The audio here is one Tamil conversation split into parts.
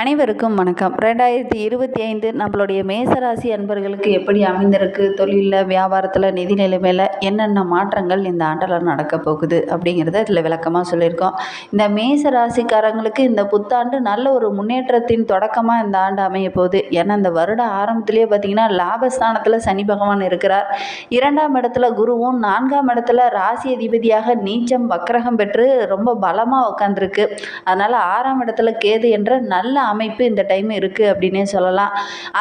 அனைவருக்கும் வணக்கம். ரெண்டாயிரத்தி இருபத்தி ஐந்து நம்மளுடைய மேசராசி அன்பர்களுக்கு எப்படி அமைந்திருக்கு? தொழிலில் வியாபாரத்தில் நிதி நிலைமையில் என்னென்ன மாற்றங்கள் இந்த ஆண்டில் நடக்க போகுது அப்படிங்கிறத இதில் விளக்கமாக சொல்லியிருக்கோம். இந்த மேச ராசிக்காரங்களுக்கு இந்த புத்தாண்டு நல்ல ஒரு முன்னேற்றத்தின் தொடக்கமாக இந்த ஆண்டு அமைய போகுது. ஏன்னா இந்த வருட ஆரம்பத்திலேயே பார்த்திங்கன்னா லாபஸ்தானத்தில் சனி பகவான் இருக்கிறார். இரண்டாம் இடத்துல குருவும் நான்காம் இடத்துல ராசி அதிபதியாக நீச்சம் வக்கரகம் பெற்று ரொம்ப பலமாக உட்காந்துருக்கு அதனால் ஆறாம் இடத்துல கேது என்ற நல்ல அமைப்பு இந்த டைம் இருக்குது அப்படின்னே சொல்லலாம்.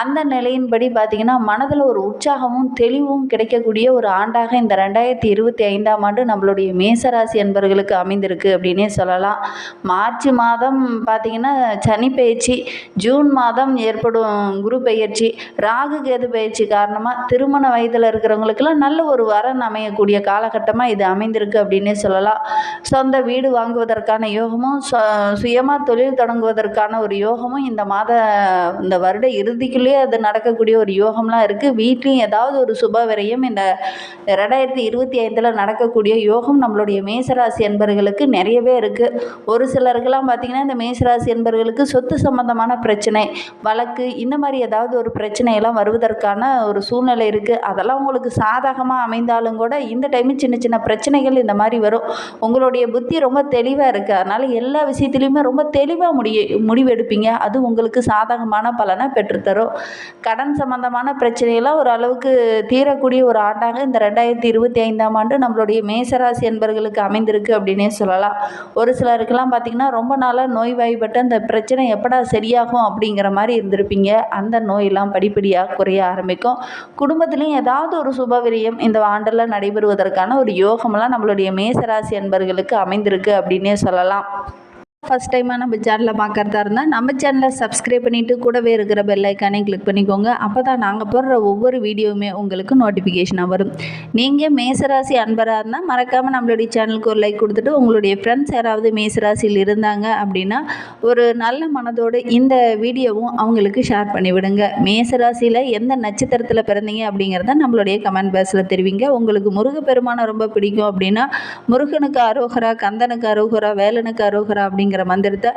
அந்த நிலையின்படி பார்த்திங்கன்னா மனதில் ஒரு உற்சாகமும் தெளிவும் கிடைக்கக்கூடிய ஒரு ஆண்டாக இந்த ரெண்டாயிரத்தி இருபத்தி ஐந்தாம் ஆண்டு நம்மளுடைய மேசராசி என்பவர்களுக்கு அமைந்திருக்கு அப்படின்னே சொல்லலாம். மார்ச் மாதம் பார்த்திங்கன்னா சனி பயிற்சி ஜூன் மாதம் ஏற்படும் குரு பயிற்சி ராகு கேது பயிற்சி காரணமாக திருமண வயதில் இருக்கிறவங்களுக்கெல்லாம் நல்ல ஒரு வரன் அமையக்கூடிய காலகட்டமாக இது அமைந்திருக்கு அப்படின்னே சொல்லலாம். சொந்த வீடு வாங்குவதற்கான யோகமும் சுயமாக தொழில் தொடங்குவதற்கான ஒரு யோகம் யோகமும் இந்த மாத இந்த வருட இறுதிக்குள்ளேயே அது நடக்கக்கூடிய ஒரு யோகம்லாம் இருக்குது வீட்லேயும் ஏதாவது ஒரு சுப விரயம் இந்த ரெண்டாயிரத்தி இருபத்தி ஐந்தில் நடக்கக்கூடிய யோகம் நம்மளுடைய மேசராசி என்பர்களுக்கு நிறையவே இருக்குது ஒரு சிலருக்கெல்லாம் பார்த்திங்கன்னா இந்த மேசராசி என்பர்களுக்கு சொத்து சம்பந்தமான பிரச்சனை வழக்கு இந்த மாதிரி ஏதாவது ஒரு பிரச்சனையெல்லாம் வருவதற்கான ஒரு சூழ்நிலை இருக்குது அதெல்லாம் உங்களுக்கு சாதகமாக அமைந்தாலும் கூட இந்த டைமு சின்ன சின்ன பிரச்சனைகள் இந்த மாதிரி வரும். உங்களுடைய புத்தி ரொம்ப தெளிவாக இருக்குது அதனால் எல்லா விஷயத்துலையுமே ரொம்ப தெளிவாக முடிய முடிவெடுப்பீங்க. அது உங்களுக்கு சாதகமான பலனை பெற்றுத்தரும். கடன் சம்பந்தமான பிரச்சனையெல்லாம் ஒரு அளவுக்கு தீரக்கூடிய ஒரு ஆண்டாக இந்த ரெண்டாயிரத்தி இருபத்தி ஐந்தாம் ஆண்டு நம்மளுடைய மேசராசி என்பர்களுக்கு அமைந்திருக்கு அப்படின்னே சொல்லலாம். ஒரு சிலருக்கெல்லாம் பார்த்திங்கன்னா ரொம்ப நாளாக நோய்வாய்ப்பட்டு அந்த பிரச்சனை எப்படா சரியாகும் அப்படிங்கிற மாதிரி இருந்திருப்பீங்க. அந்த நோயெல்லாம் படிப்படியாக குறைய ஆரம்பிக்கும். குடும்பத்துலேயும் ஏதாவது ஒரு சுபவிரியம் இந்த ஆண்டில் நடைபெறுவதற்கான ஒரு யோகமெல்லாம் நம்மளுடைய மேசராசி என்பர்களுக்கு அமைந்திருக்கு அப்படின்னே சொல்லலாம். ஃபஸ்ட் டைமாக நம்ம சேனலில் பார்க்குறதா இருந்தால் நம்ம சேனலை சப்ஸ்கிரைப் பண்ணிவிட்டு கூடவே இருக்கிற பெல் ஐக்கானே கிளிக் பண்ணிக்கோங்க. அப்போ தான் நாங்கள் போடுற ஒவ்வொரு வீடியோவுமே உங்களுக்கு நோட்டிஃபிகேஷனாக வரும். நீங்கள் மேசராசி அன்பராக இருந்தால் மறக்காமல் நம்மளுடைய சேனலுக்கு ஒரு லைக் கொடுத்துட்டு உங்களுடைய ஃப்ரெண்ட்ஸ் யாராவது மேசராசியில் இருந்தாங்க அப்படின்னா ஒரு நல்ல மனதோடு இந்த வீடியோவும் அவங்களுக்கு ஷேர் பண்ணி விடுங்க. மேசராசியில் எந்த நட்சத்திரத்தில் பிறந்தீங்க அப்படிங்கிறத நம்மளுடைய கமெண்ட் பாக்ஸில் தெரிவிங்க. உங்களுக்கு முருகப்பெருமானை ரொம்ப பிடிக்கும் அப்படின்னா முருகனுக்கு அரோகரா கந்தனுக்கு அரோகரா வேலனுக்கு அரோகரா அப்படிங்கிற மந்திரத்தை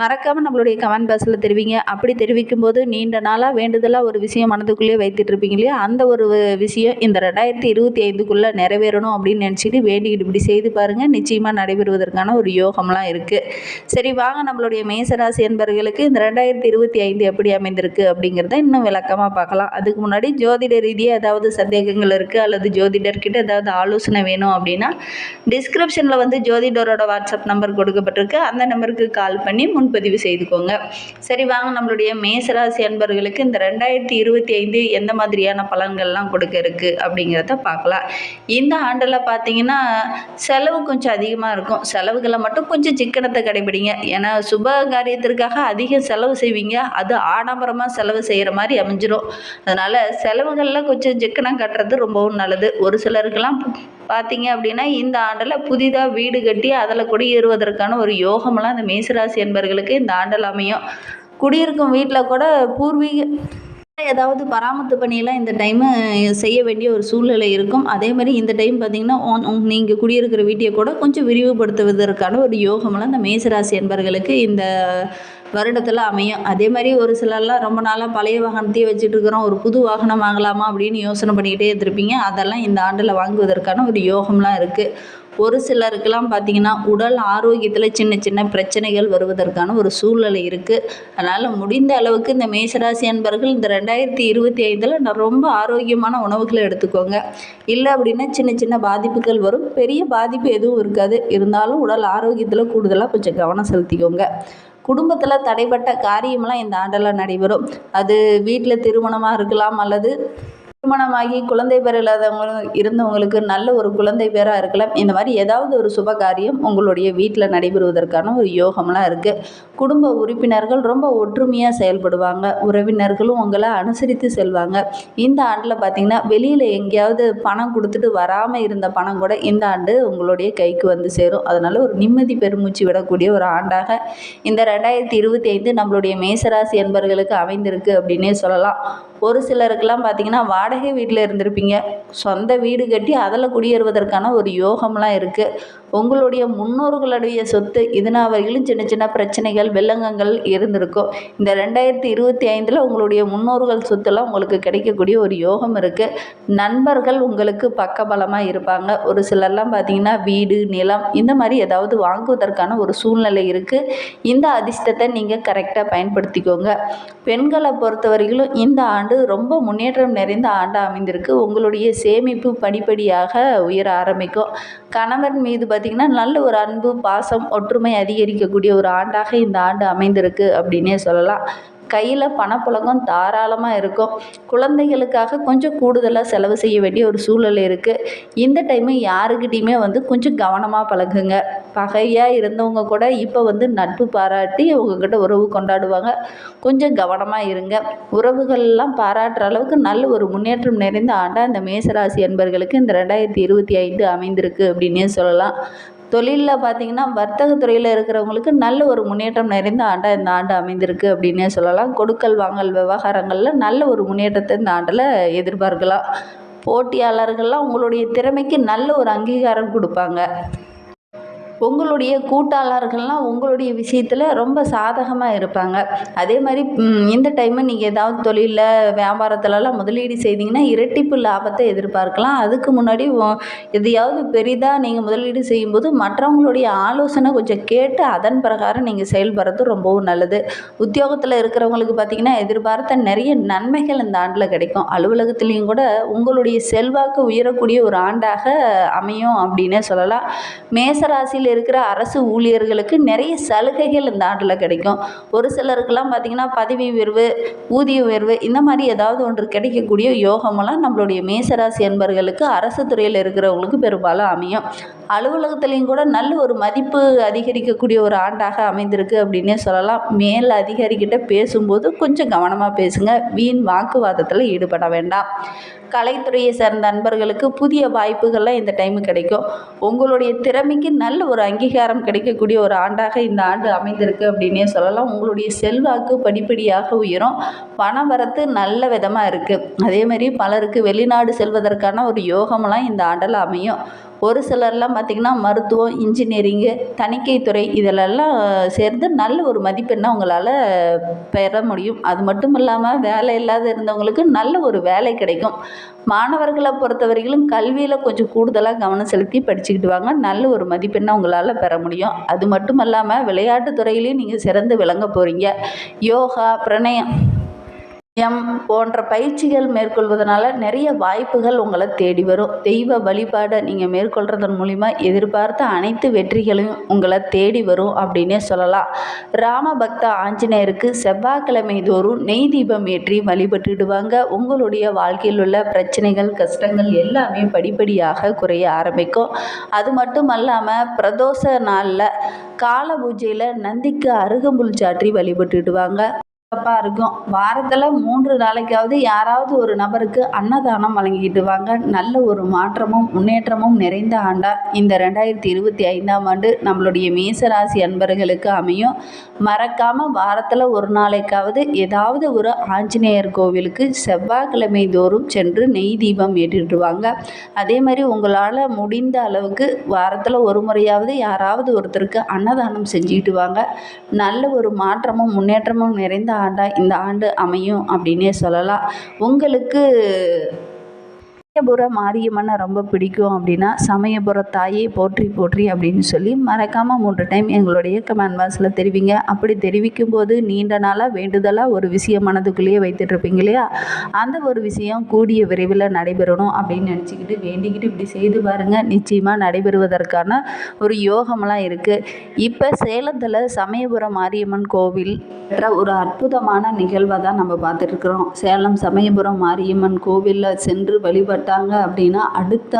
மறக்காமல் நம்மளுடைய கமெண்ட் பாக்ஸில் தெரிவிங்க. அப்படி தெரிவிக்கும் போது நீண்ட நாளாக வேண்டுதலாக ஒரு விஷயம் மனதுக்குள்ளேயே வைத்துட்டு இருப்பீங்க இல்லையா? அந்த ஒரு விஷயம் இந்த ரெண்டாயிரத்தி இருபத்தி ஐந்துக்குள்ளே நிறைவேறணும் அப்படின்னு நினச்சிட்டு வேண்டிக்கிட்டு இப்படி செய்து பாருங்கள் நிச்சயமாக நடைபெறுவதற்கான ஒரு யோகம்லாம் இருக்குது சரி வாங்க. நம்மளுடைய மேசராசி என்பவர்களுக்கு இந்த ரெண்டாயிரத்தி இருபத்தி ஐந்து எப்படி அமைந்திருக்கு அப்படிங்கிறத இன்னும் விளக்கமாக பார்க்கலாம். அதுக்கு முன்னாடி ஜோதிட ரீதியாக ஏதாவது சந்தேகங்கள் இருக்குது அல்லது ஜோதிடர்கிட்ட ஏதாவது ஆலோசனை வேணும் அப்படின்னா டிஸ்கிரிப்ஷனில் வந்து ஜோதிடரோட வாட்ஸ்அப் நம்பர் கொடுக்கப்பட்டிருக்கு. அந்த நம்பருக்கு கால் பண்ணி முன்பதிவு செய்துக்கோங்க. சரி வாங்க. நம்மளுடைய மேசராசி அன்பர்களுக்கு இந்த ரெண்டாயிரத்தி இருபத்தி ஐந்து எந்த மாதிரியான பலன்கள்லாம் கொடுக்க இருக்குது அப்படிங்கிறத பார்க்கலாம். இந்த ஆண்டில் பார்த்தீங்கன்னா செலவு கொஞ்சம் அதிகமாக இருக்கும். செலவுகளை மட்டும் கொஞ்சம் சிக்கனத்தை கடைபிடிங்க. ஏன்னா சுப காரியத்திற்காக அதிக செலவு செய்வீங்க. அது ஆடம்பரமாக செலவு செய்கிற மாதிரி அமைஞ்சிடும் அதனால் செலவுகளில் கொஞ்சம் சிக்கனம் கட்டுறது ரொம்பவும் நல்லது. ஒரு சிலருக்கெல்லாம் பார்த்தீங்க அப்படின்னா இந்த ஆண்டில் புதிதாக வீடு கட்டி அதில் குடியேறுவதற்கான ஒரு யோகமெல்லாம் இந்த மேசராசி என்பவர்களுக்கு இந்த ஆண்டில் அமையும். குடியிருக்கும் வீட்டில் கூட பூர்வீக ஏதாவது பராமத்து பணியெல்லாம் இந்த டைமு செய்ய வேண்டிய ஒரு சூழ்நிலை இருக்கும். அதே மாதிரி இந்த டைம் பார்த்திங்கன்னா நீங்கள் குடியிருக்கிற வீட்டை கூட கொஞ்சம் விரிவுபடுத்துவதற்கான ஒரு யோகமெல்லாம் இந்த மேசராசி என்பவர்களுக்கு இந்த வருடத்தில் அமையும். அதே மாதிரி ஒரு சிலர்லாம் ரொம்ப நாளாக பழைய வாகனத்தையே வச்சுட்டு இருக்கிறோம் ஒரு புது வாகனம் வாங்கலாமா அப்படின்னு யோசனை பண்ணிக்கிட்டே இருந்திருப்பீங்க. அதெல்லாம் இந்த ஆண்டில் வாங்குவதற்கான ஒரு யோகம்லாம் இருக்குது ஒரு சிலருக்கெல்லாம் பார்த்திங்கன்னா உடல் ஆரோக்கியத்தில் சின்ன சின்ன பிரச்சனைகள் வருவதற்கான ஒரு சூழ்நிலை இருக்குது அதனால் முடிந்த அளவுக்கு இந்த மேசராசி அன்பர்கள் இந்த ரெண்டாயிரத்தி இருபத்தி ஐந்தில் நான் ரொம்ப ஆரோக்கியமான உணவுகளை எடுத்துக்கோங்க. இல்லை அப்படின்னா சின்ன சின்ன பாதிப்புகள் வரும். பெரிய பாதிப்பு எதுவும் இருக்காது. இருந்தாலும் உடல் ஆரோக்கியத்தில் கூடுதலாக கொஞ்சம் கவனம் செலுத்திக்கோங்க. குடும்பத்தில் தடைப்பட்ட காரியமெல்லாம் இந்த ஆண்டில் நடைபெறும். அது வீட்டில் திருமணமாக இருக்கலாம் அல்லது திருமணமாகி குழந்தை பேர் இல்லாதவங்களும் இருந்தவங்களுக்கு நல்ல ஒரு குழந்தை பேராக இருக்கலாம். இந்த மாதிரி ஏதாவது ஒரு சுப காரியம் உங்களுடைய வீட்டில் நடைபெறுவதற்கான ஒரு யோகம்லாம் இருக்குது குடும்ப உறுப்பினர்கள் ரொம்ப ஒற்றுமையாக செயல்படுவாங்க. உறவினர்களும் உங்களை அனுசரித்து செல்வாங்க. இந்த ஆண்டில் பார்த்திங்கன்னா வெளியில் எங்கேயாவது பணம் கொடுத்துட்டு வராமல் இருந்த பணம் கூட இந்த ஆண்டு உங்களுடைய கைக்கு வந்து சேரும். அதனால் ஒரு நிம்மதி பெருமூச்சு விடக்கூடிய ஒரு ஆண்டாக இந்த ரெண்டாயிரத்தி இருபத்தி ஐந்து நம்மளுடைய மேசராசி என்பவர்களுக்கு அமைந்திருக்கு அப்படின்னே சொல்லலாம். ஒரு சிலருக்கெல்லாம் பார்த்திங்கன்னா வாடகை வீட்டில் இருந்திருப்பீங்க. சொந்த வீடு கட்டி அதில் குடியேறுவதற்கான ஒரு யோகம்லாம் இருக்குது உங்களுடைய முன்னோர்களுடைய சொத்து இதனா வரையிலும் சின்ன சின்ன பிரச்சனைகள் வில்லங்கங்கள் இருந்திருக்கும். இந்த ரெண்டாயிரத்தி இருபத்தி ஐந்தில் உங்களுடைய முன்னோர்கள் சொத்துலாம் உங்களுக்கு கிடைக்கக்கூடிய ஒரு யோகம் இருக்குது நண்பர்கள் உங்களுக்கு பக்கபலமாக இருப்பாங்க. ஒரு சிலர்லாம் பார்த்தீங்கன்னா வீடு நிலம் இந்த மாதிரி ஏதாவது வாங்குவதற்கான ஒரு சூழ்நிலை இருக்குது இந்த அதிர்ஷ்டத்தை நீங்கள் கரெக்டாக பயன்படுத்திக்கோங்க. பெண்களை பொறுத்தவரையிலும் இந்த ஆண்டு ரொம்ப முன்னேற்றம் நிறைந்த ஆண்டாக அமைந்திருக்கு. உங்களுடைய சேமிப்பு படிப்படியாக உயர ஆரம்பிக்கும். கணவன் மீது பார்த்திங்கன்னா நல்ல ஒரு அன்பு பாசம் ஒற்றுமை அதிகரிக்கக்கூடிய ஒரு ஆண்டாக இந்த ஆண்டு அமைந்திருக்கு அப்படின்னே சொல்லலாம். கையில் பணப்புழக்கம் தாராளமாக இருக்கும். குழந்தைகளுக்காக கொஞ்சம் கூடுதலாக செலவு செய்ய வேண்டிய ஒரு சூழல் இருக்குது இந்த டைமு யாருக்கிட்டேயுமே வந்து கொஞ்சம் கவனமாக பழகுங்க. பகையாக இருந்தவங்க கூட இப்போ வந்து நட்பு பாராட்டி உங்ககிட்ட உறவு கொண்டாடுவாங்க. கொஞ்சம் கவனமாக இருங்க. உறவுகள்லாம் பாராட்டுற அளவுக்கு நல்ல ஒரு முன்னேற்றம் நிறைந்த ஆண்டாக இந்த மேசராசி அன்பர்களுக்கு இந்த ரெண்டாயிரத்தி இருபத்தி ஐந்து அமைந்திருக்கு அப்படின்னே சொல்லலாம். தொழிலில் பார்த்தீங்கன்னா வர்த்தகத்துறையில் இருக்கிறவங்களுக்கு நல்ல ஒரு முன்னேற்றம் நிறைந்த ஆண்டாக இந்த ஆண்டு அமைந்திருக்கு அப்படின்னே சொல்லலாம். கொடுக்கல் வாங்கல் விவகாரங்களில் நல்ல ஒரு முன்னேற்றத்தை இந்த ஆண்டில் எதிர்பார்க்கலாம். போட்டியாளர்கள்லாம் உங்களுடைய திறமைக்கு நல்ல ஒரு அங்கீகாரம் கொடுப்பாங்க. உங்களுடைய கூட்டாளர்கள்லாம் உங்களுடைய விஷயத்தில் ரொம்ப சாதகமாக இருப்பாங்க. அதே மாதிரி இந்த டைமு நீங்கள் ஏதாவது தொழிலில் வியாபாரத்துலலாம் முதலீடு செய்தீங்கன்னா இரட்டிப்பு லாபத்தை எதிர்பார்க்கலாம். அதுக்கு முன்னாடி எதையாவது பெரிதாக நீங்கள் முதலீடு செய்யும்போது மற்றவங்களுடைய ஆலோசனை கொஞ்சம் கேட்டு அதன் பிரகாரம் நீங்கள் செயல்படுறது ரொம்பவும் நல்லது. உத்தியோகத்தில் இருக்கிறவங்களுக்கு பார்த்தீங்கன்னா எதிர்பார்த்த நிறைய நன்மைகள் இந்த ஆண்டில் கிடைக்கும். அலுவலகத்துலேயும் கூட உங்களுடைய செல்வாக்கு உயரக்கூடிய ஒரு ஆண்டாக அமையும் அப்படின்னே சொல்லலாம். மேசராசியில் இருக்கிற அரசு ஊழியர்களுக்கு நிறைய சலுகைகள் இந்த ஆண்டில் கிடைக்கும். ஒரு சிலருக்கெல்லாம் பார்த்திங்கன்னா பதவி உயர்வு ஊதிய உயர்வு இந்த மாதிரி ஏதாவது ஒன்று கிடைக்கக்கூடிய யோகமெல்லாம் நம்மளுடைய மேசராசி என்பர்களுக்கு அரசு துறையில் இருக்கிறவங்களுக்கு பெரும்பாலும் அமையும். அலுவலகத்துலேயும் கூட நல்ல ஒரு மதிப்பு அதிகரிக்கக்கூடிய ஒரு ஆண்டாக அமைந்திருக்கு அப்படின்னே சொல்லலாம். மேல் அதிகாரிகிட்ட பேசும்போது கொஞ்சம் கவனமாக பேசுங்க. வீண் வாக்குவாதத்தில் ஈடுபட வேண்டாம். கலைத்துறையை சேர்ந்த நண்பர்களுக்கு புதிய வாய்ப்புகள்லாம் இந்த டைமு கிடைக்கும். உங்களுடைய திறமைக்கு நல்ல ஒரு அங்கீகாரம் கிடைக்கக்கூடிய ஒரு ஆண்டாக இந்த ஆண்டு அமைந்திருக்கு அப்படின்னே சொல்லலாம். உங்களுடைய செல்வாக்கு படிப்படியாக உயரும். பணம் வரத்து நல்ல விதமாக இருக்குது அதே மாதிரி பலருக்கு வெளிநாடு செல்வதற்கான ஒரு யோகமெல்லாம் இந்த ஆண்டில் அமையும். ஒரு சிலர்லாம் பார்த்திங்கன்னா மருத்துவம் இன்ஜினியரிங்கு தணிக்கைத்துறை இதிலெல்லாம் சேர்ந்து நல்ல ஒரு மதிப்பெண்ணை உங்களால் பெற முடியும். அது மட்டும் இல்லாமல் வேலை இல்லாத இருந்தவங்களுக்கு நல்ல ஒரு வேலை கிடைக்கும். மாணவர்களை பொறுத்தவரையிலும் கல்வியில் கொஞ்சம் கூடுதலாக கவனம் செலுத்தி படிச்சுக்கிட்டு வாங்க. நல்ல ஒரு மதிப்பெண்ணை உங்களால் பெற முடியும். அது மட்டும் இல்லாமல் விளையாட்டு துறையிலையும் நீங்கள் சிறந்து விளங்க போகிறீங்க யோகா பிரணயம் எம் போன்ற பயிற்சிகள் மேற்கொள்வதனால நிறைய வாய்ப்புகள் உங்களை தேடி வரும். தெய்வ வழிபாடை நீங்கள் மேற்கொள்றதன் மூலிமா எதிர்பார்த்த அனைத்து வெற்றிகளையும் உங்களை தேடி வரும் அப்படின்னே சொல்லலாம். ராம பக்த ஆஞ்சநேயருக்கு செவ்வாய்க்கிழமை தோறும் நெய் தீபம் ஏற்றி வழிபட்டுடுவாங்க. உங்களுடைய வாழ்க்கையில் உள்ள பிரச்சனைகள் கஷ்டங்கள் எல்லாமே படிப்படியாக குறைய ஆரம்பிக்கும். அது மட்டும் அல்லாமல் பிரதோஷ நாளில் கால பூஜையில் நந்திக்கு அருகம்புல் சாற்றி வழிபட்டுடுவாங்க. சிறப்பாக இருக்கும். வாரத்தில் மூன்று நாளைக்காவது யாராவது ஒரு நபருக்கு அன்னதானம் வழங்கிட்டு வாங்க. நல்ல ஒரு மாற்றமும் முன்னேற்றமும் நிறைந்த ஆண்டா இந்த ரெண்டாயிரத்தி இருபத்தி ஐந்தாம் ஆண்டு நம்மளுடைய மேசராசி அன்பர்களுக்கு அமையும். மறக்காமல் வாரத்தில் ஒரு நாளைக்காவது ஏதாவது ஒரு ஆஞ்சநேயர் கோவிலுக்கு செவ்வாய்க்கிழமை தோறும் சென்று நெய் தீபம் ஏற்றிட்டு வாங்க. அதே மாதிரி உங்களால் முடிந்த அளவுக்கு வாரத்தில் ஒரு முறையாவது யாராவது ஒருத்தருக்கு அன்னதானம் செஞ்சுக்கிட்டு வாங்க. நல்ல ஒரு மாற்றமும் முன்னேற்றமும் நிறைந்த ஆண்டாக இந்த ஆண்டு அமையும் அப்படின்னே சொல்லலாம். உங்களுக்கு சமயபுர மாரியம்மனை ரொம்ப பிடிக்கும் அப்படின்னா சமயபுர தாயே போற்றி போற்றி அப்படின்னு சொல்லி மறக்காமல் மூன்று டைம் எங்களுடைய கமெண்ட் பாக்ஸில் தெரிவிங்க. அப்படி தெரிவிக்கும் போது நீண்ட நாளாக வேண்டுதலாக ஒரு விஷயம் மனதுக்குள்ளேயே வைத்துட்ருப்பீங்க இல்லையா? அந்த ஒரு விஷயம் கூடிய விரைவில் நடைபெறணும் அப்படின்னு நினச்சிக்கிட்டு வேண்டிக்கிட்டு இப்படி செய்து பாருங்கள் நிச்சயமாக நடைபெறுவதற்கான ஒரு யோகமெல்லாம் இருக்குது இப்போ சேலத்தில் சமயபுரம் மாரியம்மன் கோவில் என்ற ஒரு அற்புதமான நிகழ்வை தான் நம்ம பார்த்துட்ருக்குறோம் சேலம் சமயபுரம் மாரியம்மன் கோவிலில் சென்று வழிபட்டாங்க அப்படின்னா அடுத்த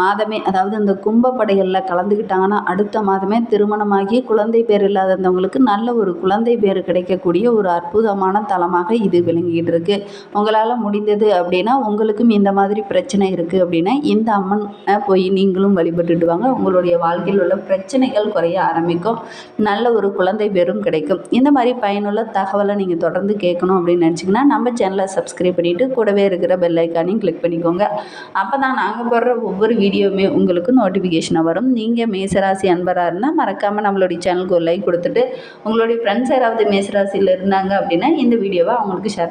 மாதமே அதாவது அந்த கும்பப்படைகளில் கலந்துக்கிட்டாங்கன்னா அடுத்த மாதமே திருமணமாகி குழந்தை பேர் இல்லாதவங்களுக்கு நல்ல ஒரு குழந்தை பேர் கிடைக்கக்கூடிய ஒரு அற்புதமான தலமாக இது விளங்கிட்டு இருக்கு உங்களால் முடிந்தது அப்படின்னா உங்களுக்கும் இந்த மாதிரி பிரச்சனை இருக்குது அப்படின்னா இந்த அம்மனை போய் நீங்களும் வழிபட்டுட்டு வாங்க. உங்களுடைய வாழ்க்கையில் உள்ள பிரச்சனைகள் குறைய ஆரம்பிக்கும். நல்ல ஒரு குழந்தை பேரும் கிடைக்கும். இந்த மாதிரி பயனுள்ள தகவலை நீங்கள் தொடர்ந்து கேட்கணும் அப்படின்னு நினச்சிங்கன்னா நம்ம சேனலை சப்ஸ்கிரைப் பண்ணிவிட்டு கூடவே இருக்கிற பெல் ஐக்கானையும் கிளிக் பண்ணிக்கோங்க. அப்போ தான் நாங்கள் போடுற ஒவ்வொரு வீடியோவுமே உங்களுக்கு நோட்டிஃபிகேஷனாக வரும். நீங்கள் மேசராசி அன்பராக இருந்தால் மறக்காமல் நம்மளுடைய சேனலுக்கு ஒரு லைக் கொடுத்துட்டு உங்களுடைய ஃப்ரெண்ட்ஸ் யாராவது மேசராசியில் இருந்தாங்க அப்படின்னா இந்த வீடியோவை அவங்களுக்கு ஷேர்